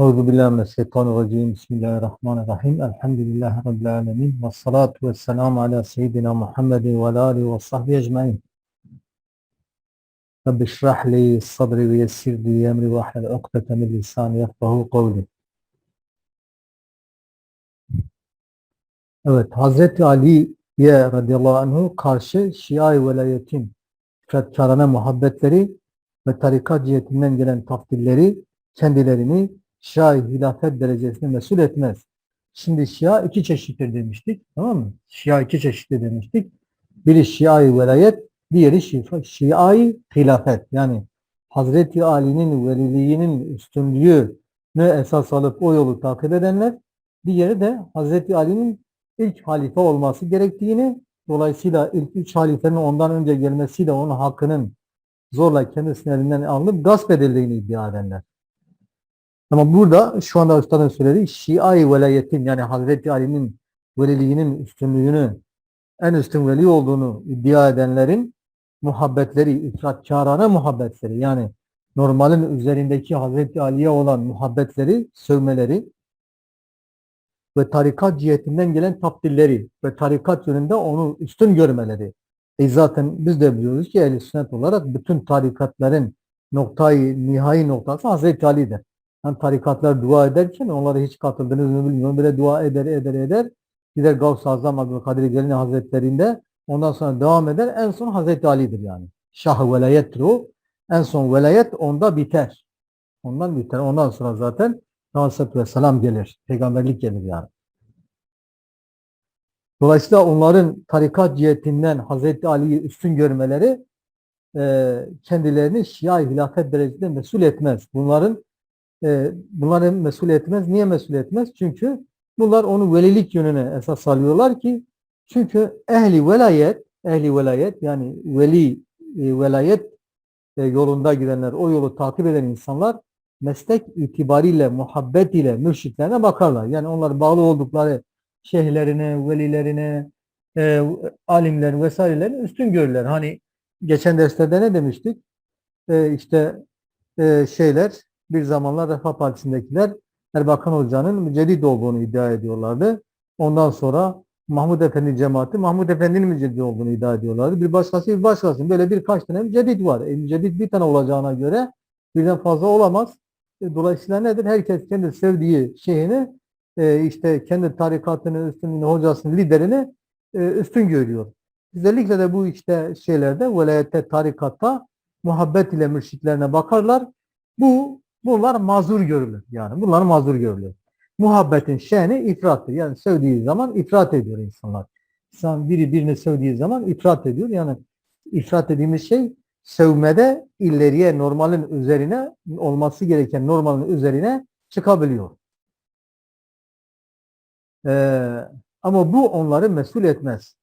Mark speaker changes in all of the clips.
Speaker 1: Euzu billahi mineşşeytanirracim. Bismillahirrahmanirrahim. Elhamdülillahi rabbil alamin. Ves salatu vesselamu ala seyyidina Muhammedin ve alihi ve sahbihi ecmaîn. Rabbi şrah li sadri ve yessir li emri ve ahlul ukdeten min lisani yefkahu kavli. Evet, Hazreti Ali'ye radıyallahu anhu karşı Şia-i velayetin fetkarına muhabbetleri ve tarikat cihetinden gelen taftilleri kendilerini Şia-i hilafet derecesine mesul etmez. Şimdi Şia iki çeşittir demiştik. Tamam mı? Şia iki çeşittir demiştik. Biri Şia-i velayet, diğeri Şi- Şia-i hilafet. Yani Hazreti Ali'nin veliliğinin üstünlüğünü esas alıp o yolu takip edenler. Diğeri de Hazreti Ali'nin ilk halife olması gerektiğini, dolayısıyla ilk üç halifenin ondan önce gelmesiyle onun hakkının zorla kendisinin elinden alınıp gasp edildiğini iddia edenler. Ama burada şu anda Üstad'ın söylediği Şia-i velayetin yani Hazreti Ali'nin veliliğinin üstünlüğünü en üstün veli olduğunu iddia edenlerin muhabbetleri, itaatkarane muhabbetleri yani normalin üzerindeki Hazreti Ali'ye olan muhabbetleri, sövmeleri ve tarikat cihetinden gelen tapdilleri ve tarikat yönünde onu üstün görmeleri. E zaten biz de biliyoruz ki ehl sünnet olarak bütün tarikatların noktayı, nihai noktası Hazreti Ali'dir. Yani tarikatlar dua ederken onlara hiç katıldınız mı bilmiyorum. Böyle dua eder eder eder. Gider Gavs-ı Azam Abdülkadir Gelini Hazretlerinde ondan sonra devam eder. En son Hazreti Ali'dir yani. Şah-ı velayettir o. En son velayet onda biter. Ondan biter. Ondan sonra zaten Aleyhisselatü Vesselam gelir. Peygamberlik gelir yani. Dolayısıyla onların tarikat cihetinden Hazreti Ali'yi üstün görmeleri e, kendilerini Şia-i hilafet derecesinde mesul etmez. Bunların e, bunları mesul etmez. Niye mesul etmez? Çünkü bunlar onu velilik yönüne esas alıyorlar ki çünkü ehli velayet ehli velayet yani veli e, velayet e, yolunda gidenler, o yolu takip eden insanlar meslek itibariyle, muhabbet ile mürşitlerine bakarlar. Yani onlar bağlı oldukları şeyhlerine, velilerine, e, alimler vesairelerini üstün görürler. Hani geçen derslerde ne demiştik? E, işte e, şeyler bir zamanlar Refah Partisi'ndekiler Erbakan Hoca'nın müceddit olduğunu iddia ediyorlardı. Ondan sonra Mahmud Efendi cemaati Mahmud Efendi'nin müceddit olduğunu iddia ediyorlardı. Bir başkası bir başkası. Böyle birkaç tane müceddit var. E, müceddit bir tane olacağına göre birden fazla olamaz. E, dolayısıyla nedir? Herkes kendi sevdiği şeyini e, işte kendi tarikatını, üstünlüğünü, hocasını, liderini e, üstün görüyor. Özellikle de bu işte şeylerde, velayette, tarikatta muhabbet ile mürşitlerine bakarlar. Bu bunlar mazur görülür. Yani bunlar mazur görülür. Muhabbetin şeni ifrattır. Yani sevdiği zaman ifrat ediyor insanlar. İnsan biri birini sevdiği zaman ifrat ediyor. Yani ifrat dediğimiz şey sevmede ileriye normalin üzerine olması gereken normalin üzerine çıkabiliyor. Ee, ama bu onları mesul etmez.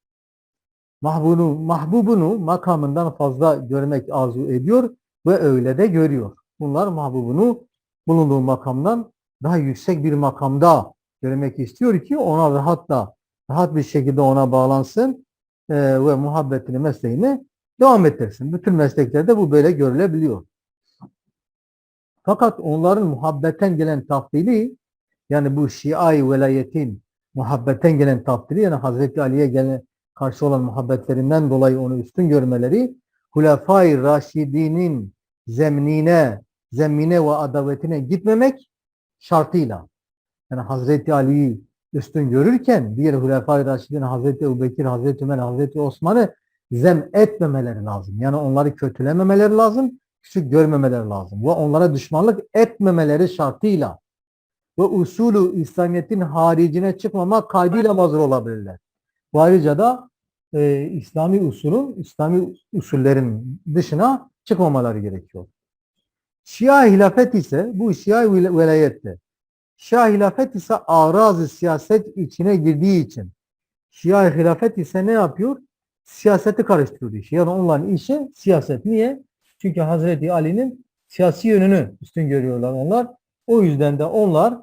Speaker 1: Mahbunu, mahbubunu makamından fazla görmek arzu ediyor ve öyle de görüyor. Bunlar mahbubunu bulunduğu makamdan daha yüksek bir makamda görmek istiyor ki ona rahat da rahat bir şekilde ona bağlansın e, ve muhabbetini, mesleğini devam ettirsin. Bütün mesleklerde bu böyle görülebiliyor. Fakat onların muhabbetten gelen tafdili yani bu Şia-i velayetin muhabbetten gelen tafdili yani Hazreti Ali'ye gelen karşı olan muhabbetlerinden dolayı onu üstün görmeleri Hulefai Raşidinin zemnine, zemine ve adavetine gitmemek şartıyla. Yani Hazreti Ali'yi üstün görürken diğer Hulefai Raşidin Hazreti Ebubekir, Hazreti Ömer, Hazreti Osman'ı zem etmemeleri lazım. Yani onları kötülememeleri lazım, küçük görmemeleri lazım. Ve onlara düşmanlık etmemeleri şartıyla ve usulü İslamiyet'in haricine çıkmamak kaydıyla mazur olabilirler. Bu ayrıca da e, İslami usulün, İslami usullerin dışına çıkmamaları gerekiyor. Şia hilafet ise bu Şia velayette. Şia hilafet ise arazı siyaset içine girdiği için Şia hilafet ise ne yapıyor? Siyaseti karıştırıyor. Yani onların işi siyaset. Niye? Çünkü Hazreti Ali'nin siyasi yönünü üstün görüyorlar onlar. O yüzden de onlar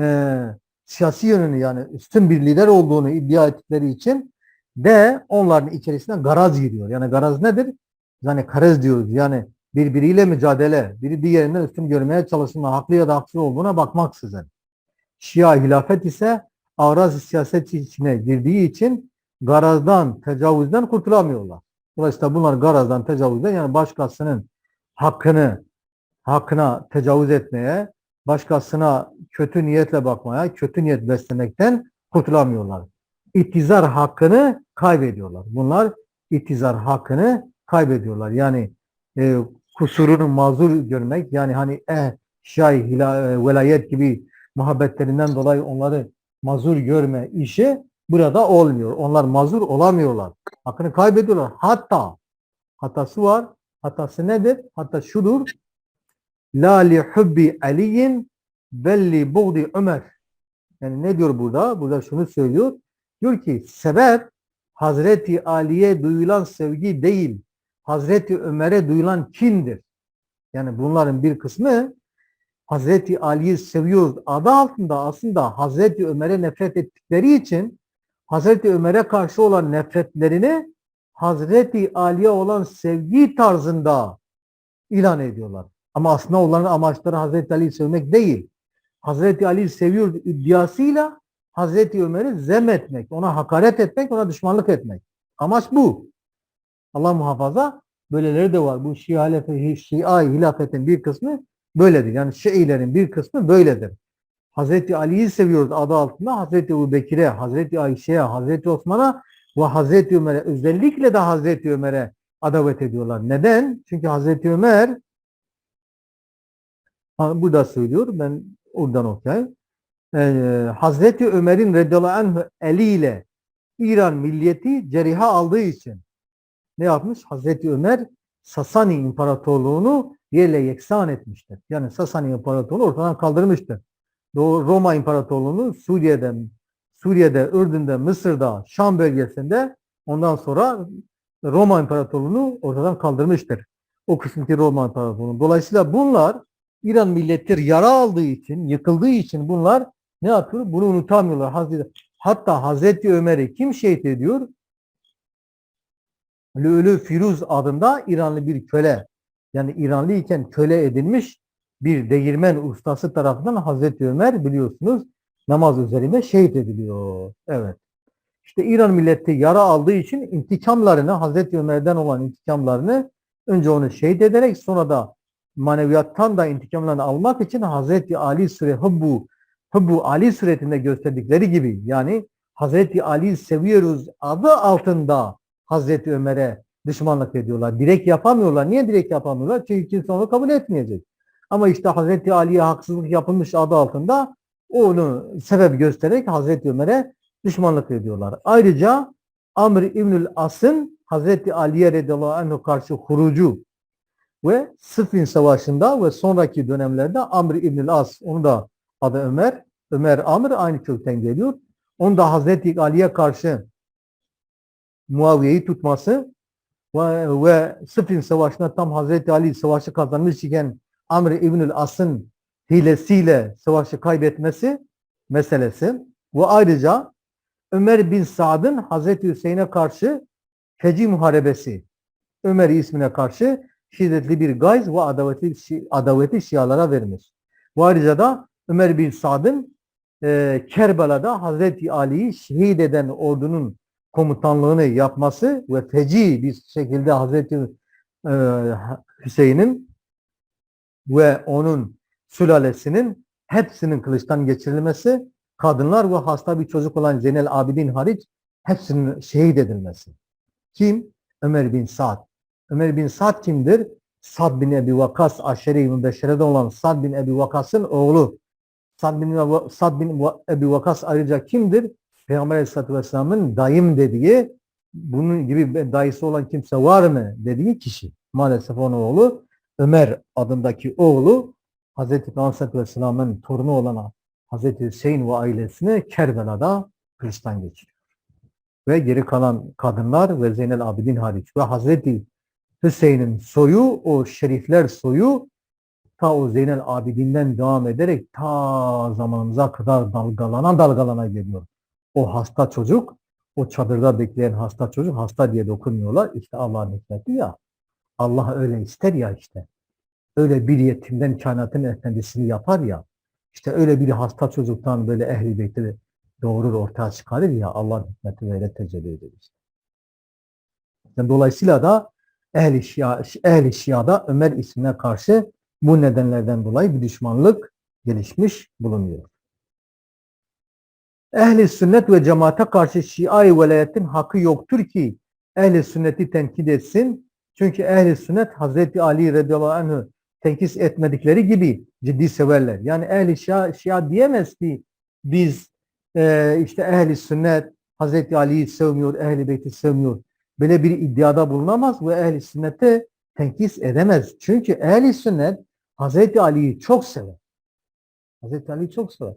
Speaker 1: e, siyasi yönünü yani üstün bir lider olduğunu iddia ettikleri için de onların içerisine garaz giriyor. Yani garaz nedir? Yani karez diyoruz. Yani birbiriyle mücadele, biri diğerinden üstün görmeye çalışma, haklı ya da haksız olduğuna bakmaksızın. Şia hilafet ise araz siyaset içine girdiği için garazdan, tecavüzden kurtulamıyorlar. Dolayısıyla bunlar garazdan, tecavüzden yani başkasının hakkını, hakkına tecavüz etmeye, başkasına kötü niyetle bakmaya, kötü niyet beslemekten kurtulamıyorlar. İtizar hakkını kaybediyorlar. Bunlar itizar hakkını kaybediyorlar. Yani e, kusurunu mazur görmek, yani hani eh, şay, hila, e, velayet gibi muhabbetlerinden dolayı onları mazur görme işi burada olmuyor. Onlar mazur olamıyorlar. Hakkını kaybediyorlar. Hatta hatası var. Hatası nedir? Hatta şudur. La li hubbi aliyin belli buğdi Ömer. Yani ne diyor burada? Burada şunu söylüyor. Diyor ki sebep Hazreti Ali'ye duyulan sevgi değil. Hazreti Ömer'e duyulan kindir. Yani bunların bir kısmı Hazreti Ali'yi seviyoruz adı altında aslında Hazreti Ömer'e nefret ettikleri için Hazreti Ömer'e karşı olan nefretlerini Hazreti Ali'ye olan sevgi tarzında ilan ediyorlar. Ama aslında onların amaçları Hazreti Ali'yi sevmek değil. Hazreti Ali'yi seviyor iddiasıyla Hazreti Ömer'i zem etmek, ona hakaret etmek, ona düşmanlık etmek. Amaç bu. Allah muhafaza böyleleri de var. Bu Şia, Şia hilafetin bir kısmı böyledir. Yani Şiilerin bir kısmı böyledir. Hazreti Ali'yi seviyoruz adı altında Hazreti Ebu Bekir'e, Hazreti Ayşe'ye, Hazreti Osman'a ve Hazreti Ömer'e özellikle de Hazreti Ömer'e adavet ediyorlar. Neden? Çünkü Hazreti Ömer burada söylüyor ben oradan okuyayım. Ee, Hazreti Ömer'in radıyallahu eliyle İran milliyeti ceriha aldığı için ne yapmış? Hazreti Ömer Sasani İmparatorluğunu yerle yeksan etmiştir. Yani Sasani İmparatorluğu ortadan kaldırmıştır. Doğu Roma İmparatorluğu'nu Suriye'de, Suriye'de, Ürdün'de, Mısır'da, Şam bölgesinde ondan sonra Roma İmparatorluğu'nu ortadan kaldırmıştır. O kısımki Roma İmparatorluğu. Dolayısıyla bunlar İran milletleri yara aldığı için, yıkıldığı için bunlar ne yapıyor? Bunu unutamıyorlar. Hatta Hazreti Ömer'i kim şehit ediyor? Lülü Firuz adında İranlı bir köle. Yani İranlı iken köle edilmiş bir değirmen ustası tarafından Hazreti Ömer biliyorsunuz namaz üzerinde şehit ediliyor. Evet. İşte İran milleti yara aldığı için intikamlarını Hazreti Ömer'den olan intikamlarını önce onu şehit ederek sonra da maneviyattan da intikamlarını almak için Hazreti Ali Sure Hubbu, Hubbu Ali suretinde gösterdikleri gibi yani Hazreti Ali seviyoruz adı altında Hazreti Ömer'e düşmanlık ediyorlar. Direkt yapamıyorlar. Niye direkt yapamıyorlar? Çünkü kimse onu kabul etmeyecek. Ama işte Hazreti Ali'ye haksızlık yapılmış adı altında onu sebep göstererek Hazreti Ömer'e düşmanlık ediyorlar. Ayrıca Amr İbnül As'ın Hazreti Ali'ye radıyallahu anh'a karşı hurucu ve Sıffin Savaşı'nda ve sonraki dönemlerde Amr İbnül As, onun da adı Ömer, Ömer Amr aynı kökten geliyor. Onun da Hazreti Ali'ye karşı Muaviye'yi tutması ve, ve Sıffin Savaşı'nda tam Hazreti Ali savaşı kazanmış iken Amr İbnül As'ın hilesiyle savaşı kaybetmesi meselesi ve ayrıca Ömer bin Sa'd'ın Hazreti Hüseyin'e karşı Feci Muharebesi Ömer ismine karşı şiddetli bir gayz ve adaveti, adaveti şialara vermiş. Bu ayrıca da Ömer bin Sa'd'ın e, Kerbela'da Hazreti Ali'yi şehit eden ordunun komutanlığını yapması ve feci bir şekilde Hazreti e, Hüseyin'in ve onun sülalesinin hepsinin kılıçtan geçirilmesi, kadınlar ve hasta bir çocuk olan Zeynel Abidin hariç hepsinin şehit edilmesi. Kim? Ömer bin Sa'd. Ömer bin Sa'd kimdir? Sad bin Ebi Vakas aşeri mübeşşerede olan Sad bin Ebi Vakas'ın oğlu. Sad bin, Sad bin Ebi Vakas ayrıca kimdir? Peygamber Aleyhisselatü Vesselam'ın dayım dediği, bunun gibi dayısı olan kimse var mı dediği kişi. Maalesef onun oğlu Ömer adındaki oğlu Hazreti Peygamber Aleyhisselatü Vesselam'ın torunu olan Hazreti Hüseyin ve ailesini Kerbela'da kılıçtan geçiriyor. Ve geri kalan kadınlar ve Zeynel Abidin hariç ve Hazreti Hüseyin'in soyu, o şerifler soyu ta o Zeynel Abidin'den devam ederek ta zamanımıza kadar dalgalana dalgalana geliyor. O hasta çocuk, o çadırda bekleyen hasta çocuk, hasta diye dokunmuyorlar. İşte Allah'ın hikmeti ya. Allah öyle ister ya işte. Öyle bir yetimden kainatın efendisini yapar ya. İşte öyle bir hasta çocuktan böyle ehli beyti doğurur ortaya çıkarır ya Allah'ın hikmeti böyle tecelli işte. Yani dolayısıyla da ehli, şia, ehli şiada Ömer ismine karşı bu nedenlerden dolayı bir düşmanlık gelişmiş bulunuyor. Ehli sünnet ve cemaate karşı Şia-i velayetin hakkı yoktur ki ehli sünneti tenkit etsin. Çünkü ehli sünnet Hazreti Ali radıyallahu anh'ı tenkit etmedikleri gibi ciddi severler. Yani ehli şia, şia diyemez ki biz e, işte ehli sünnet Hazreti Ali'yi sevmiyor, ehli beyti sevmiyor. Böyle bir iddiada bulunamaz ve ehli sünnete tenkis edemez. Çünkü ehli sünnet Hazreti Ali'yi çok sever. Hazreti Ali'yi çok sever.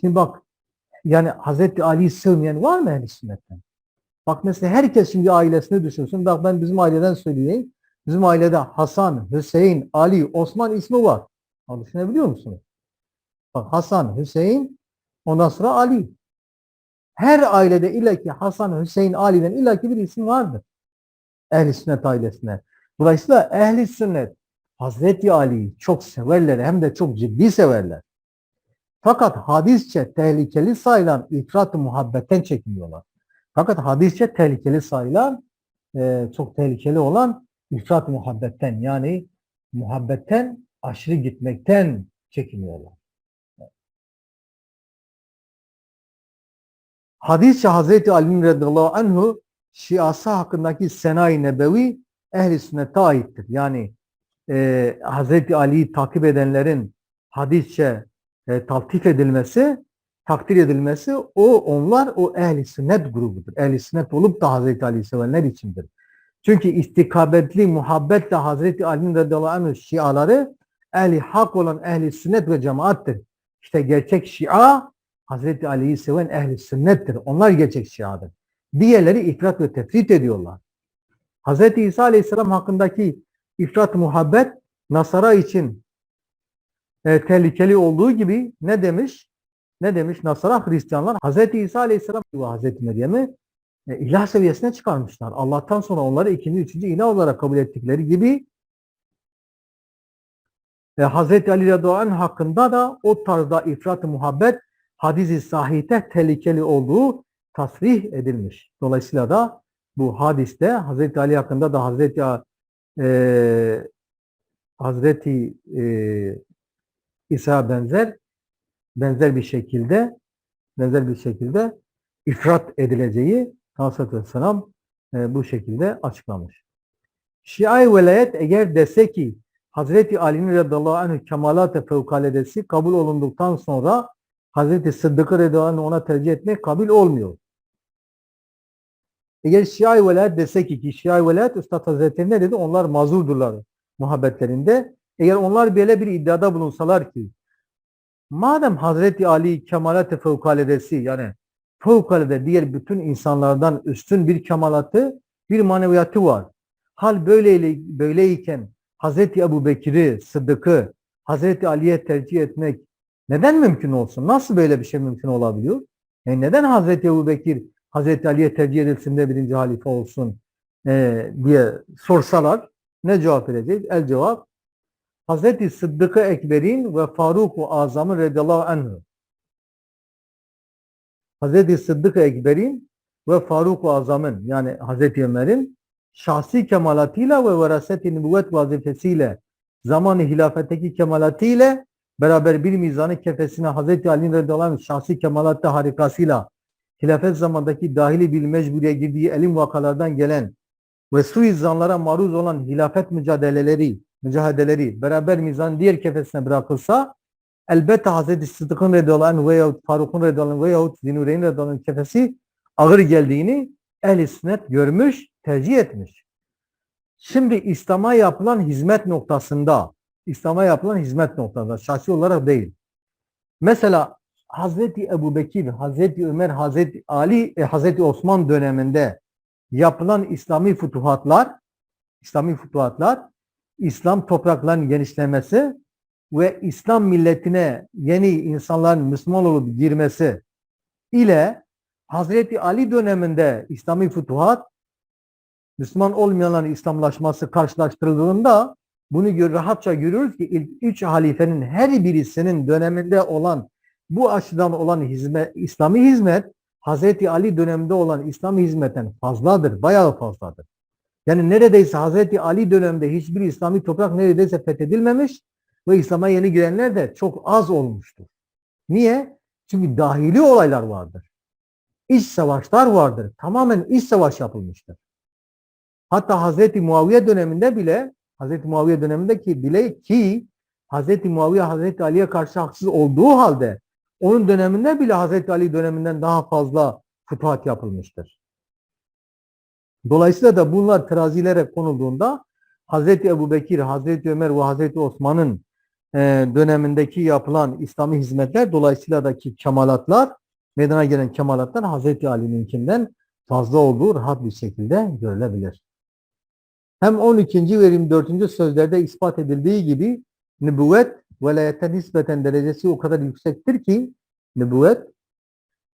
Speaker 1: Şimdi bak yani Hazreti Ali'yi sevmeyen var mı ehli sünnetten? Bak mesela herkes şimdi ailesini düşünsün. Bak ben bizim aileden söyleyeyim. Bizim ailede Hasan, Hüseyin, Ali, Osman ismi var. Ama Düşünebiliyor musunuz? Bak Hasan, Hüseyin, ondan sonra Ali. Her ailede illaki Hasan, Hüseyin, Ali'den illaki bir isim vardır. Ehli sünnet ailesine. Dolayısıyla ehli sünnet Hazreti Ali'yi çok severler hem de çok ciddi severler. Fakat hadisçe tehlikeli sayılan ifrat-ı muhabbetten çekiniyorlar. Fakat hadisçe tehlikeli sayılan e, çok tehlikeli olan ifrat muhabbetten yani muhabbetten aşırı gitmekten çekiniyorlar. Hadisçe Hazreti Ali radıyallahu anhu şiası hakkındaki senai nebevi ehli sünnete aittir. Yani e, Hazreti Ali'yi takip edenlerin hadisçe e, taltif edilmesi, takdir edilmesi o onlar o ehli sünnet grubudur. Ehli sünnet olup da Hazreti Ali'yi sevenler içindir. Çünkü istikabetli muhabbetle Hazreti Ali'nin radıyallahu anh şiaları ehli hak olan ehli sünnet ve cemaattir. İşte gerçek şia Hazreti Ali'yi seven ehli sünnettir. Onlar gerçek şiadır. Diğerleri ifrat ve tefrit ediyorlar. Hazreti İsa Aleyhisselam hakkındaki ifrat muhabbet Nasara için e, tehlikeli olduğu gibi ne demiş? Ne demiş Nasara Hristiyanlar? Hazreti İsa Aleyhisselam ve Hazreti Meryem'i e, ilah seviyesine çıkarmışlar. Allah'tan sonra onları ikinci, üçüncü ilah olarak kabul ettikleri gibi e, Hazreti Ali anh hakkında da o tarzda ifrat-ı muhabbet hadis-i sahihte tehlikeli olduğu tasrih edilmiş. Dolayısıyla da bu hadiste Hazreti Ali hakkında da Hazreti e, Hazreti e, İsa benzer benzer bir şekilde benzer bir şekilde ifrat edileceği Aleyhisselatü Vesselam e, bu şekilde açıklamış. Şia-i velayet eğer dese ki Hazreti Ali'nin radıyallahu anh kemalat-ı fevkaledesi kabul olunduktan sonra Hazreti Sıddık'ı radıyallahu ona tercih etmek kabul olmuyor. Eğer Şia-i velayet dese ki ki Şia-i velayet Üstad Hazretleri ne dedi? Onlar mazurdurlar muhabbetlerinde. Eğer onlar böyle bir iddiada bulunsalar ki madem Hazreti Ali kemalat-ı fevkaledesi yani fevkalade diğer bütün insanlardan üstün bir kemalatı, bir maneviyatı var. Hal böyle böyleyken Hazreti Ebu Bekir'i, Sıddık'ı Hazreti Ali'ye tercih etmek neden mümkün olsun? Nasıl böyle bir şey mümkün olabiliyor? Yani neden Hazreti Ebu Bekir Hazreti Ali'ye tercih edilsin de birinci halife olsun e, diye sorsalar ne cevap vereceğiz? El cevap Hazreti Sıddık-ı Ekber'in ve Faruk-u Azam'ın radıyallahu anh'ı. Hazreti Sıddık-ı Ekber'in ve Faruk-u Azam'ın yani Hazreti Ömer'in şahsi kemalatıyla ve veraset-i nübüvvet vazifesiyle zaman-ı hilafetteki kemalatıyla beraber bir mizanı kefesine Hazreti Ali'nin radıyallahu anh şahsi kemalatı harikasıyla hilafet zamandaki dahili bir mecburiye girdiği elim vakalardan gelen ve suizanlara maruz olan hilafet mücadeleleri, mücadeleleri beraber mizan diğer kefesine bırakılsa elbette Hazreti Sıddık'ın radıyallahu veyahut Faruk'un radıyallahu veyahut Zinureyn radıyallahu kefesi ağır geldiğini ehl sünnet görmüş, tercih etmiş. Şimdi İslam'a yapılan hizmet noktasında, İslam'a yapılan hizmet noktasında, şahsi olarak değil. Mesela Hazreti Ebu Bekir, Hazreti Ömer, Hazreti Ali, e, Hazreti Osman döneminde yapılan İslami futuhatlar, İslami futuhatlar, İslam topraklarının genişlemesi ve İslam milletine yeni insanların Müslüman olup girmesi ile Hazreti Ali döneminde İslami futuhat Müslüman olmayanların İslamlaşması karşılaştırıldığında bunu rahatça görüyoruz ki ilk üç halifenin her birisinin döneminde olan bu açıdan olan hizmet, İslami hizmet Hazreti Ali döneminde olan İslami hizmetten fazladır, bayağı fazladır. Yani neredeyse Hazreti Ali döneminde hiçbir İslami toprak neredeyse fethedilmemiş ve İslam'a yeni girenler de çok az olmuştur. Niye? Çünkü dahili olaylar vardır. İç savaşlar vardır. Tamamen iç savaş yapılmıştır. Hatta Hazreti Muaviye döneminde bile Hazreti Muaviye dönemindeki bile ki Hazreti Muaviye Hazreti Ali'ye karşı haksız olduğu halde onun döneminde bile Hazreti Ali döneminden daha fazla fütuhat yapılmıştır. Dolayısıyla da bunlar terazilere konulduğunda Hazreti Ebu Bekir, Hazreti Ömer ve Hazreti Osman'ın e, dönemindeki yapılan İslami hizmetler dolayısıyla daki kemalatlar, meydana gelen kemalatlar Hazreti Ali'ninkinden fazla olduğu rahat bir şekilde görülebilir. Hem 12. ve 24. sözlerde ispat edildiği gibi nübüvvet velayete nispeten derecesi o kadar yüksektir ki nübüvvet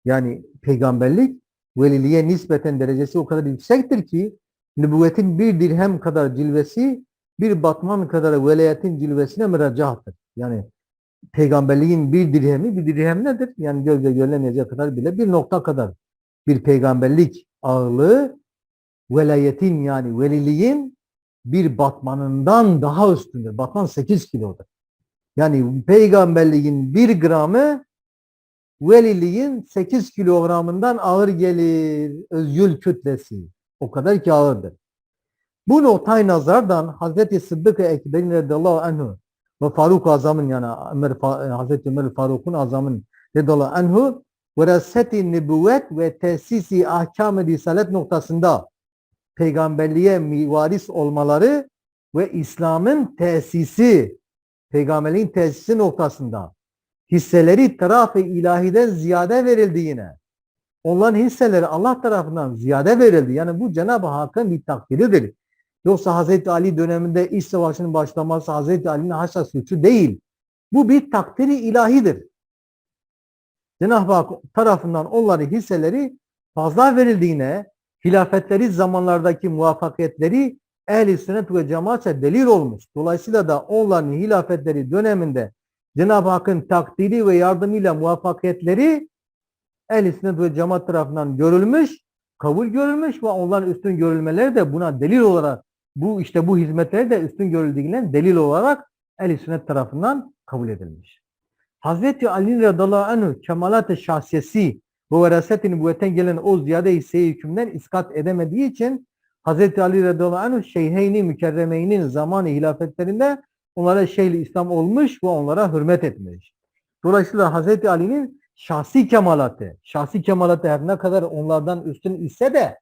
Speaker 1: yani peygamberlik veliliğe nispeten derecesi o kadar yüksektir ki nübüvvetin bir dirhem kadar cilvesi bir batman kadar velayetin cilvesine müracahtır. Yani peygamberliğin bir dirhemi bir dirhem nedir? Yani gözle görülemeyecek kadar bile bir nokta kadar bir peygamberlik ağırlığı velayetin yani veliliğin bir batmanından daha üstündür. Batman 8 kilodur. Yani peygamberliğin bir gramı veliliğin 8 kilogramından ağır gelir. Özgül kütlesi. O kadar ki ağırdır. Bu notay nazardan Hazreti Sıddık-ı Ekber'in radıyallahu anhu ve Faruk Azam'ın yani Ömer, Hazreti Ömer Faruk'un Azam'ın radıyallahu anhu veraseti nübüvvet ve tesisi ahkam-ı risalet noktasında peygamberliğe mivaris olmaları ve İslam'ın tesisi, peygamberliğin tesisi noktasında hisseleri taraf-ı ilahiden ziyade verildiğine, onların hisseleri Allah tarafından ziyade verildi. Yani bu Cenab-ı Hakk'ın bir takdiridir. Yoksa Hazreti Ali döneminde iç savaşının başlaması Hazreti Ali'nin haşa suçu değil. Bu bir takdiri ilahidir. Cenab-ı Hak tarafından onların hisseleri fazla verildiğine, hilafetleri zamanlardaki muvaffakiyetleri ehl-i sünnet ve cemaatçe delil olmuş. Dolayısıyla da onların hilafetleri döneminde Cenab-ı Hakk'ın takdiri ve yardımıyla muvaffakiyetleri ehl-i ve cemaat tarafından görülmüş, kabul görülmüş ve onların üstün görülmeleri de buna delil olarak bu işte bu hizmetleri de üstün görüldüğünden delil olarak ehl-i sünnet tarafından kabul edilmiş. Hazreti Ali radıyallahu anh kemalat-ı şahsiyesi bu veraset-i nübüvvetten gelen o ziyade hisseyi hükümden iskat edemediği için Hazreti Ali radıyallahu anh şeyheyni mükerremeynin zamanı hilafetlerinde onlara şeyh İslam olmuş ve onlara hürmet etmiş. Dolayısıyla Hazreti Ali'nin şahsi kemalatı, şahsi kemalatı her ne kadar onlardan üstün ise de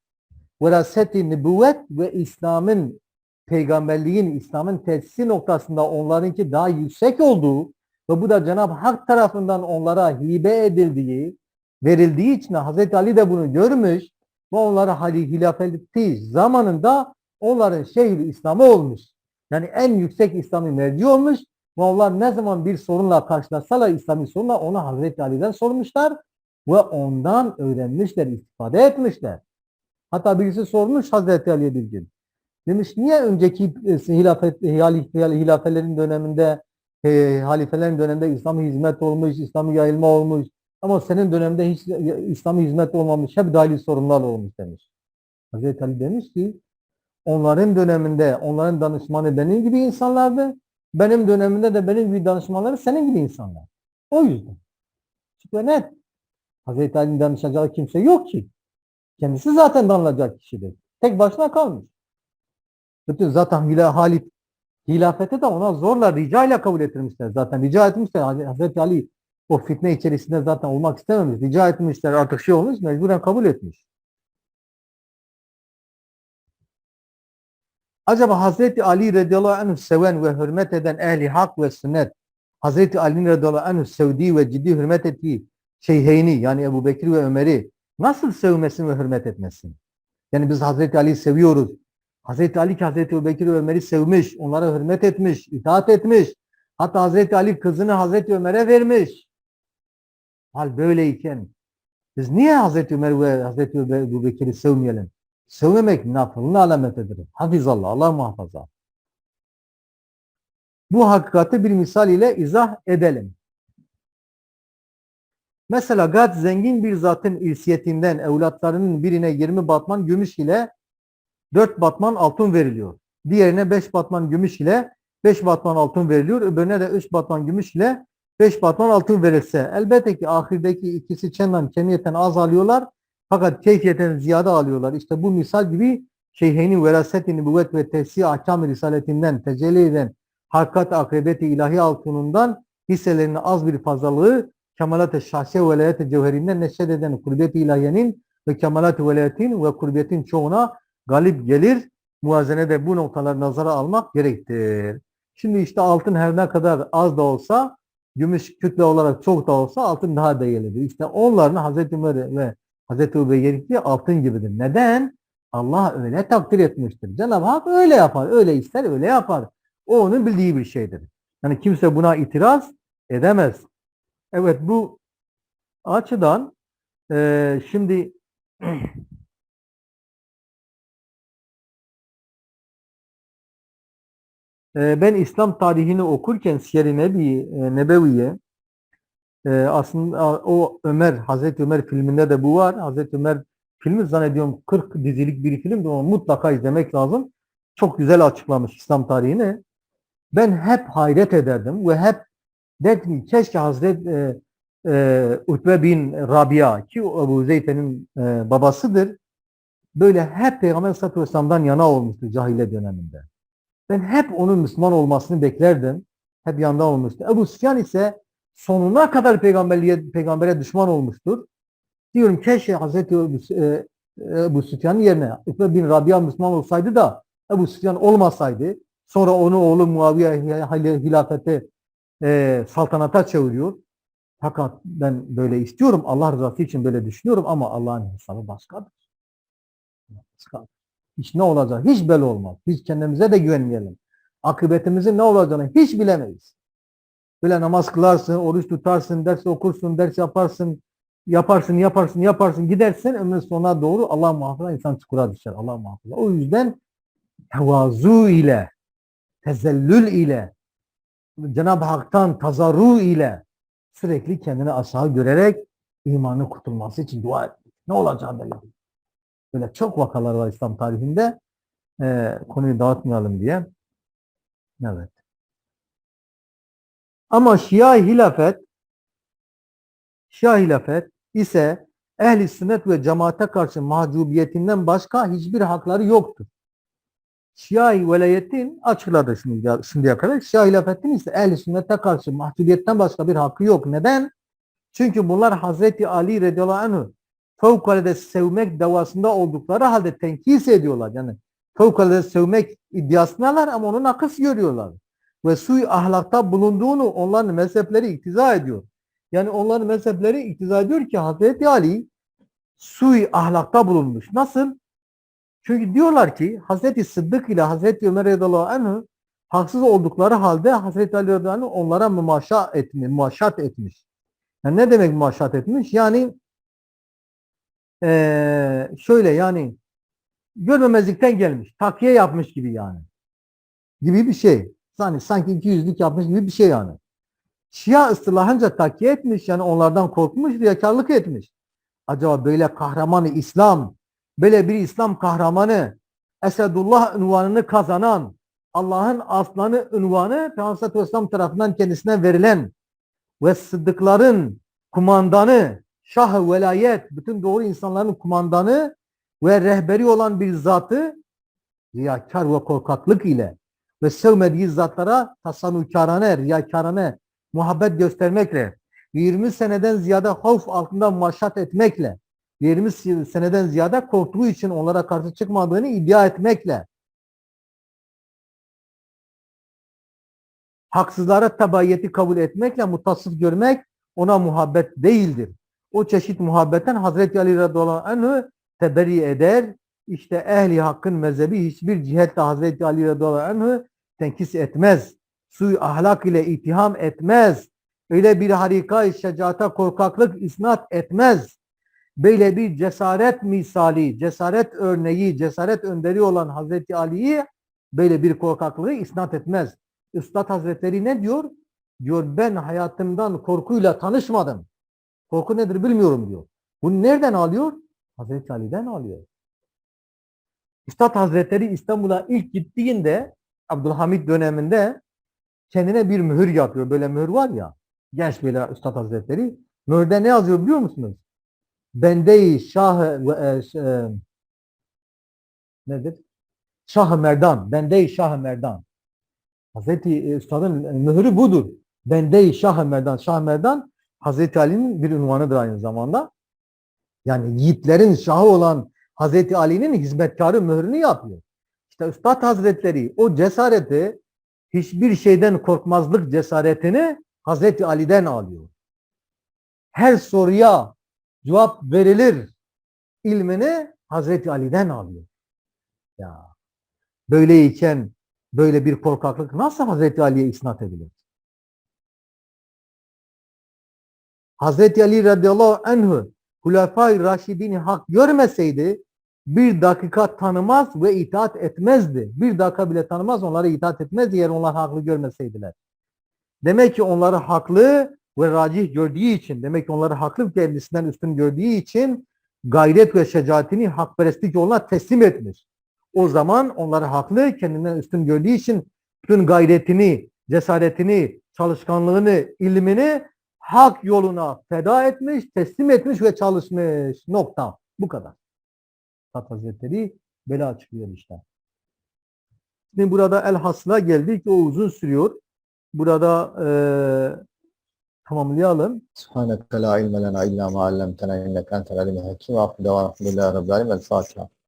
Speaker 1: veraset-i nübüvvet ve İslam'ın peygamberliğin, İslam'ın tesisi noktasında onlarınki daha yüksek olduğu ve bu da Cenab-ı Hak tarafından onlara hibe edildiği, verildiği için Hazreti Ali de bunu görmüş ve onlara hali hilafeti zamanında onların şehri İslam'ı olmuş. Yani en yüksek İslami merci olmuş onlar ne zaman bir sorunla karşılaşsalar İslami sorunla onu Hazreti Ali'den sormuşlar ve ondan öğrenmişler, istifade etmişler. Hatta birisi sormuş Hazreti Ali'ye bir gün. Demiş niye önceki e, hilafet, hilafelerin döneminde, e, halifelerin döneminde İslam'a hizmet olmuş, İslam'a yayılma olmuş ama senin döneminde hiç İslam'a hizmet olmamış, hep dahili sorunlar olmuş demiş. Hazreti Ali demiş ki onların döneminde onların danışmanı benim gibi insanlardı. Benim dönemimde de benim gibi danışmanları senin gibi insanlar. O yüzden. Çünkü net. Hazreti Ali'nin danışacağı kimse yok ki. Kendisi zaten danılacak kişidir. Tek başına kalmış. Bütün zaten halif, hilafete de ona zorla rica ile kabul ettirmişler. Zaten rica etmişler. Hazreti Ali o fitne içerisinde zaten olmak istememiş. Rica etmişler artık şey olmuş mecburen kabul etmiş. Acaba Hazreti Ali radıyallahu anh seven ve hürmet eden ehli hak ve sünnet Hazreti Ali radıyallahu anh sevdiği ve ciddi hürmet ettiği şeyheyni yani Ebu Bekir ve Ömer'i nasıl sevmesin ve hürmet etmesin? Yani biz Hazreti Ali'yi seviyoruz. Hazreti Ali ki Hazreti Ebu Bekir ve Ömer'i sevmiş, onlara hürmet etmiş, itaat etmiş. Hatta Hazreti Ali kızını Hazreti Ömer'e vermiş. Hal böyleyken biz niye Hazreti Ömer ve Hazreti Ebu Bekir'i sevmeyelim? Sevmemek nafılın alametidir. Hafizallah, Allah muhafaza. Bu hakikati bir misal ile izah edelim. Mesela gayet zengin bir zatın irsiyetinden evlatlarının birine 20 batman gümüş ile 4 batman altın veriliyor. Diğerine 5 batman gümüş ile 5 batman altın veriliyor. Öbürüne de 3 batman gümüş ile 5 batman altın verilse elbette ki ahirdeki ikisi çenden kemiyeten az alıyorlar fakat keyfiyeten ziyade alıyorlar. İşte bu misal gibi şeyheyni veraset-i nübüvvet ve tesih ahkam risaletinden tecelli eden hakikat akrebeti ilahi altınından hisselerinin az bir fazlalığı kemalat-ı şahsiye ve velayet-i cevherinden neşet eden kurbet-i ilahiyenin ve kemalat-ı velayetin ve kurbetin çoğuna galip gelir. Muazene de bu noktalar nazara almak gerektir. Şimdi işte altın her ne kadar az da olsa gümüş kütle olarak çok da olsa altın daha değerlidir. İşte onların Hazreti Ömer ve Hazreti Ubeyyelikli altın gibidir. Neden? Allah öyle takdir etmiştir. Cenab-ı Hak öyle yapar. Öyle ister, öyle yapar. O onun bildiği bir şeydir. Yani kimse buna itiraz edemez. Evet bu açıdan e, şimdi e, ben İslam tarihini okurken Siyer-i Nebi, e, Nebeviye e, aslında o Ömer, Hazreti Ömer filminde de bu var. Hazreti Ömer filmi zannediyorum 40 dizilik bir film de onu mutlaka izlemek lazım. Çok güzel açıklamış İslam tarihini. Ben hep hayret ederdim ve hep dedim keşke Hazreti e, e, Utbe bin Rabia ki Ebu Zeyfe'nin e, babasıdır. Böyle hep Peygamber Aleyhisselatü Vesselam'dan yana olmuştu cahile döneminde. Ben hep onun Müslüman olmasını beklerdim. Hep yanında olmuştu. Ebu Süfyan ise sonuna kadar peygamberliğe, peygambere düşman olmuştur. Diyorum keşke Hazreti Ebu, e, Ebu Süfyan'ın yerine Utbe bin Rabia Müslüman olsaydı da Ebu Süfyan olmasaydı sonra onu oğlu Muaviye hilafete e, saltanata çeviriyor. Fakat ben böyle istiyorum. Allah rızası için böyle düşünüyorum ama Allah'ın hesabı başkadır. Başkadır. Hiç ne olacak? Hiç belli olmaz. Biz kendimize de güvenmeyelim. Akıbetimizin ne olacağını hiç bilemeyiz. Böyle namaz kılarsın, oruç tutarsın, ders okursun, ders yaparsın, yaparsın, yaparsın, yaparsın, gidersin ömrün sonuna doğru Allah muhafaza insan çukura düşer. Allah muhafaza. O yüzden tevazu ile, tezellül ile, Cenab-ı Hak'tan tazarru ile sürekli kendini aşağı görerek imanı kurtulması için dua et. Ne olacağını belli. Böyle çok vakalar var İslam tarihinde. Ee, konuyu dağıtmayalım diye. Evet. Ama Şia hilafet Şia hilafet ise ehli sünnet ve cemaate karşı mahcubiyetinden başka hiçbir hakları yoktur. Şia velayetin açıkladı şimdi, şimdiye kadar. Şia hilafetin ise ehli sünnete karşı mahcubiyetten başka bir hakkı yok. Neden? Çünkü bunlar Hazreti Ali radıyallahu anh fevkalade sevmek davasında oldukları halde tenkis ediyorlar. Yani fevkalade sevmek iddiasındalar ama onun akıs görüyorlar. Ve suy ahlakta bulunduğunu onların mezhepleri iktiza ediyor. Yani onların mezhepleri iktiza ediyor ki Hazreti Ali suy ahlakta bulunmuş. Nasıl? Çünkü diyorlar ki Hazreti Sıddık ile Hazreti Ömer radıyallahu anh haksız oldukları halde Hazreti Ali radıyallahu anh onlara mümaşa etmiş, mümaşat etmiş. Yani ne demek mümaşat etmiş? Yani ee, şöyle yani görmemezlikten gelmiş. Takiye yapmış gibi yani. Gibi bir şey. Yani sanki iki yüzlük yapmış gibi bir şey yani. Şia ıstılahınca takiye etmiş yani onlardan korkmuş, riyakarlık etmiş. Acaba böyle kahramanı İslam, böyle bir İslam kahramanı, Esedullah ünvanını kazanan, Allah'ın aslanı ünvanı Peygamber Aleyhisselam tarafından kendisine verilen ve sıddıkların kumandanı, şah velayet, bütün doğru insanların kumandanı ve rehberi olan bir zatı riyakar ve korkaklık ile ve sevmediği zatlara tasannukarane, riyakarane, muhabbet göstermekle, 20 seneden ziyade havf altında maşat etmekle, 20 seneden ziyade korktuğu için onlara karşı çıkmadığını iddia etmekle, haksızlara tabaiyeti kabul etmekle mutasıf görmek ona muhabbet değildir. O çeşit muhabbetten Hazreti Ali radıyallahu anh'ı teberri eder. İşte ehli hakkın mezhebi hiçbir cihetle Hazreti Ali radıyallahu anh'ı tenkis etmez. Suyu ahlak ile itham etmez. Öyle bir harika şecaata korkaklık isnat etmez. böyle bir cesaret misali, cesaret örneği, cesaret önderi olan Hazreti Ali'yi böyle bir korkaklığı isnat etmez. Üstad Hazretleri ne diyor? Diyor ben hayatımdan korkuyla tanışmadım. Korku nedir bilmiyorum diyor. Bunu nereden alıyor? Hazreti Ali'den alıyor. Üstad Hazretleri İstanbul'a ilk gittiğinde Abdülhamit döneminde kendine bir mühür yapıyor. Böyle mühür var ya. Genç böyle Üstad Hazretleri. Mühürde ne yazıyor biliyor musunuz? Bende-i Şah e, e, nedir? Şah-ı Merdan. Bende-i Şah-ı Merdan. Hazreti Üstad'ın mührü budur. Bende-i Şah-ı Merdan. Şah-ı Merdan Hazreti Ali'nin bir unvanıdır aynı zamanda. Yani yiğitlerin şahı olan Hazreti Ali'nin hizmetkarı mührünü yapıyor. İşte Üstad Hazretleri o cesareti hiçbir şeyden korkmazlık cesaretini Hazreti Ali'den alıyor. Her soruya cevap verilir ilmini Hazreti Ali'den alıyor. Ya böyleyken böyle bir korkaklık nasıl Hazreti Ali'ye isnat edilir? Hazreti Ali radıyallahu anh'ı Hulefai Raşidini hak görmeseydi bir dakika tanımaz ve itaat etmezdi. Bir dakika bile tanımaz onlara itaat etmezdi eğer onlar haklı görmeseydiler. Demek ki onları haklı ve racih gördüğü için, demek ki onları haklı kendisinden üstün gördüğü için gayret ve şecaatini hakperestlik yoluna teslim etmiş. O zaman onları haklı kendinden üstün gördüğü için bütün gayretini, cesaretini, çalışkanlığını, ilmini hak yoluna feda etmiş, teslim etmiş ve çalışmış. Nokta. Bu kadar. Tat Hazretleri böyle açıklıyor işte. Şimdi burada el hasla geldik. O uzun sürüyor. Burada e, tamamlayalım.
Speaker 2: Subhaneke la ilme lena illa ma allamtena inneke entel alim hakim. Ve affedavana rabbil alemin. El Fatiha.